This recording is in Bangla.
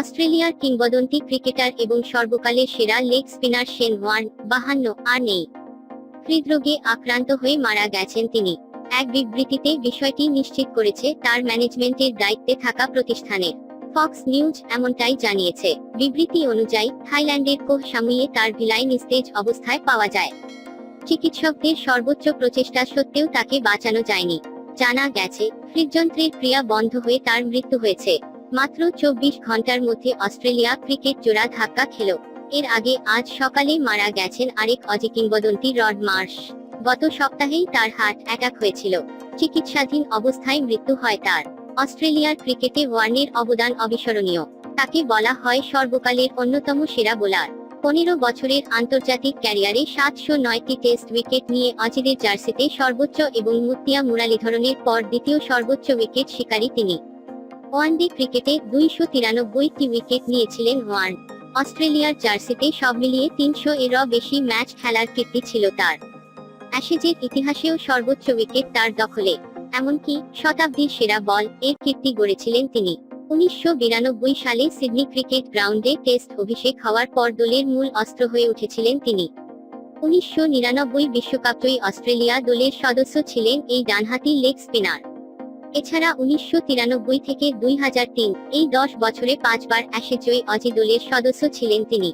অস্ট্রেলিয়ার কিংবদন্তি ক্রিকেটার এবং সর্বকালের সেরা লেগ স্পিনার শেন ওয়ার্ন, বাহান্ন আর নেই। হৃদরোগে আক্রান্ত হয়ে মারা গেছেন তিনি। এক বিবৃতিতে বিষয়টি নিশ্চিত করেছে তার ম্যানেজমেন্টের দায়িত্বে থাকা প্রতিষ্ঠানের। ফক্স নিউজ এমনটাই জানিয়েছে। বিবৃতি অনুযায়ী, থাইল্যান্ডের কোহ সামুয়ে তার ভিলাইন নিস্তেজ অবস্থায় পাওয়া যায়। চিকিৎসকদের সর্বোচ্চ প্রচেষ্টা সত্ত্বেও তাকে বাঁচানো যায়নি। জানা গেছে, হৃদযন্ত্রের ক্রিয়া বন্ধ হয়ে তার মৃত্যু হয়েছে। মাত্র চব্বিশ ঘণ্টার মধ্যে অস্ট্রেলিয়া ক্রিকেট জোড়া ধাক্কা খেল। এর আগে আজ সকালে মারা গেছেন আরেক অজি কিংবদন্তি রড মার্শ। গত সপ্তাহেই তার হার্ট অ্যাটাক হয়েছিল। চিকিৎসাধীন অবস্থায় মৃত্যু হয় তার। অস্ট্রেলিয়ার ক্রিকেটে ওয়ার্নের অবদান অবিস্মরণীয়। তাকে বলা হয় সর্বকালের অন্যতম সেরা বোলার। পনেরো বছরের আন্তর্জাতিক ক্যারিয়ারে সাতশো নয়টি টেস্ট উইকেট নিয়ে অজিদের জার্সিতে সর্বোচ্চ এবং মুতিয়া মুরালীধরনের পর দ্বিতীয় সর্বোচ্চ উইকেট শিকারী তিনি। ওয়ানডে ক্রিকেটে দুইশো তিরানব্বইটি উইকেট নিয়েছিলেন ওয়ান। অস্ট্রেলিয়ার জার্সিতে সব মিলিয়ে তিনশো এরও বেশি ম্যাচ খেলার কীর্তি ছিল তার। অ্যাশেজের ইতিহাসেও সর্বোচ্চ উইকেট তার দখলে। এমনকি শতাব্দীর সেরা বল এর কীর্তি গড়েছিলেন তিনি। উনিশশো বিরানব্বই সালে সিডনি ক্রিকেট গ্রাউন্ডে টেস্ট অভিষেক হওয়ার পর দলের মূল অস্ত্র হয়ে উঠেছিলেন তিনি। উনিশশো বিশ্বকাপজয়ী অস্ট্রেলিয়া দলের সদস্য ছিলেন এই ডানহাতি লেগ স্পিনার। এছাড়া উনিশশো তিরানব্বই থেকে দুই হাজার তিন, এই দশ বছরে পাঁচবার অ্যাশে জয়ী অজি দলের সদস্য ছিলেন তিনি